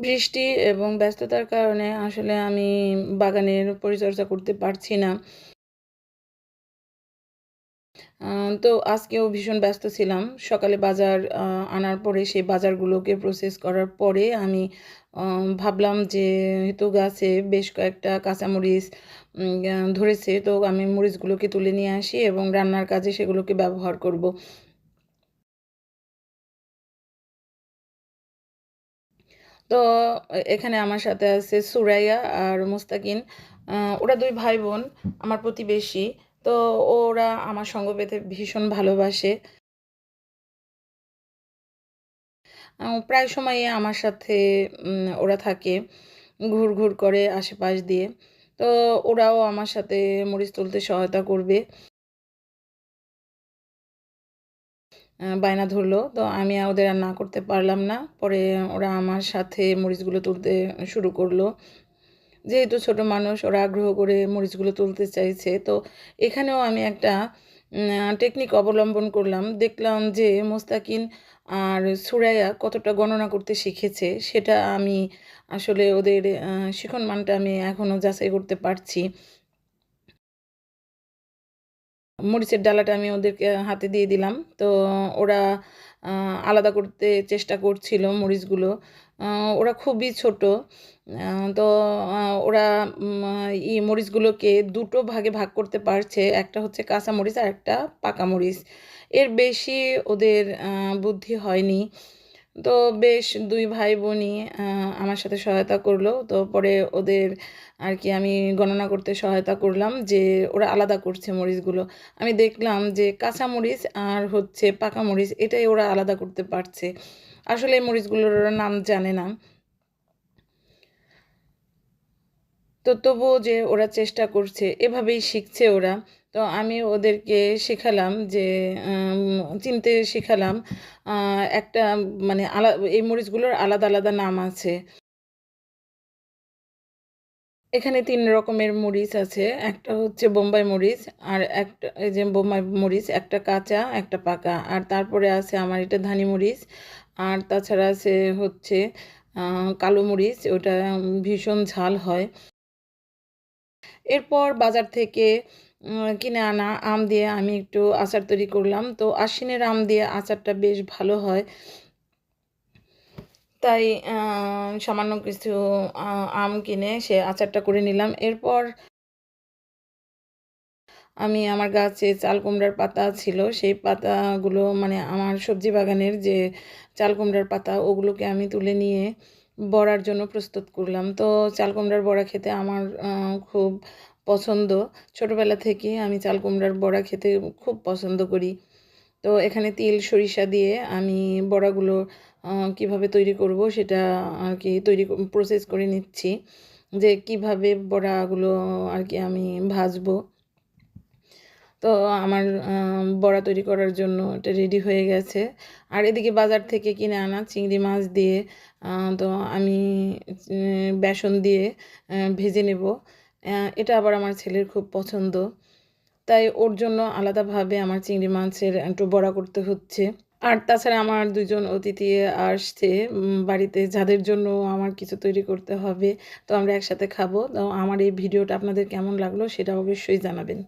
বৃষ্টি এবং ব্যস্ততার কারণে আসলে আমি বাগানের পরিচর্যা করতে পারছি না। তো আজকেও ভীষণ ব্যস্ত ছিলাম। সকালে বাজার আনার পরে সেই বাজারগুলোকে প্রসেস করার পরে আমি ভাবলাম যে হেতু গাছে বেশ কয়েকটা কাঁচামরিচ ধরেছে, তো আমি মরিচগুলোকে তুলে নিয়ে আসি এবং রান্নার কাজে সেগুলোকে ব্যবহার করব। তো এখানে আমার সাথে আছে সুরাইয়া আর মুস্তাকিন। ওরা দুই ভাই বোন আমার প্রতিবেশী। তো ওরা আমার সঙ্গ পেতে ভীষণ ভালোবাসে। প্রায় সময়ই আমার সাথে ওরা থাকে ঘুর ঘুর করে আশেপাশ দিয়ে। তো ওরাও আমার সাথে মরিচ তুলতে সহায়তা করবে। বায়না ধরলো। তো আমি ওদের আর না করতে পারলাম না। পরে ওরা আমার সাথে মরিচগুলো তুলতে শুরু করল। যেহেতু ছোট মানুষ, ওরা আগ্রহ করে মরিচগুলো তুলতে চাইছে। তো এখানেও আমি একটা টেকনিক অবলম্বন করলাম। দেখলাম যে মোস্তাকিন আর সুরাইয়া কতটা গণনা করতে শিখেছে, সেটা আমি আসলে ওদের শিখন মানটা আমি এখনও যাচাই করতে পারছি। মরিচের ডালাটা আমি ওদেরকে হাতে দিয়ে দিলাম। তো ওরা আলাদা করতে চেষ্টা করছিল মরিচগুলো। ওরা খুবই ছোট। তো ওরা উম, ই মরিচগুলোকে দুটো ভাগে ভাগ করতে পারছে। একটা হচ্ছে কাঁচা মরিচ আর একটা পাকা মরিচ। এর বেশি ওদের বুদ্ধি হয়নি। তো বেশ দুই ভাই বোনই আমার সাথে সহায়তা করল। তো পরে ওদের আর কি আমি গণনা করতে সহায়তা করলাম যে ওরা আলাদা করছে মরিচগুলো। আমি দেখলাম যে কাঁচা মরিচ আর হচ্ছে পাকা মরিচ এটাই ওরা আলাদা করতে পারছে। আসলে এই মরিচগুলোর ওরা নাম জানে না। তো তবুও যে ওরা চেষ্টা করছে, এভাবেই শিখছে ওরা। তো আমি ওদেরকে শেখালাম যে চিনতে শেখালাম একটা মানে আলা, এই মরিচগুলোর আলাদা আলাদা নাম আছে। এখানে তিন রকমের মরিচ আছে, একটা হচ্ছে বোম্বাই মরিচ আর একটা, এই যে বোম্বাই মরিচ, একটা কাঁচা, একটা পাকা। আর তারপরে আছে আমার এটা ধানি মরিচ আর তাছাড়া আছে হচ্ছে কালো মরিচ, ওটা ভীষণ ঝাল হয়। এরপর বাজার থেকে কিনে আনা আম দিয়ে আমি একটু আচার তৈরি করলাম। তো আশ্বিনের আম দিয়ে আচারটা বেশ ভালো হয়। তাই সামান্য কিছু আম কিনে সে আচারটা করে নিলাম। এরপর আমি আমার গাছে চাল কুমড়ার পাতা ছিল, সেই পাতাগুলো মানে আমার সবজি বাগানের যে চাল কুমড়ার পাতা, ওগুলোকে আমি তুলে নিয়ে বড়ার জন্য প্রস্তুত করলাম। তো চাল কুমড়ার বড়া খেতে আমার খুব পছন্দ। ছোটোবেলা থেকে আমি চাল কুমড়ার বড়া খেতে খুব পছন্দ করি। তো এখানে তিল, সরিষা দিয়ে আমি বড়াগুলো কীভাবে তৈরি করব সেটা আর কি তৈরি প্রসেস করে নিচ্ছি। যে কীভাবে বড়াগুলো আর কি আমি ভাজবো। তো আমার বড়া তৈরি করার জন্য এটা রেডি হয়ে গেছে। আর এদিকে বাজার থেকে কিনে আনা চিংড়ি মাছ দিয়ে তো আমি বেসন দিয়ে ভেজে নেব। এটা আবার আমার ছেলের খুব পছন্দ। তাই ওর জন্য আলাদাভাবে আমার চিংড়ি মাছের একটু বড়া করতে হচ্ছে। আর তাছাড়া আমার দুজন অতিথি আসছে বাড়িতে যাদের জন্য আমার কিছু তৈরি করতে হবে, তো আমরা একসাথে খাব। তো আমার এই ভিডিওটা আপনাদের কেমন লাগল সেটা অবশ্যই জানাবেন।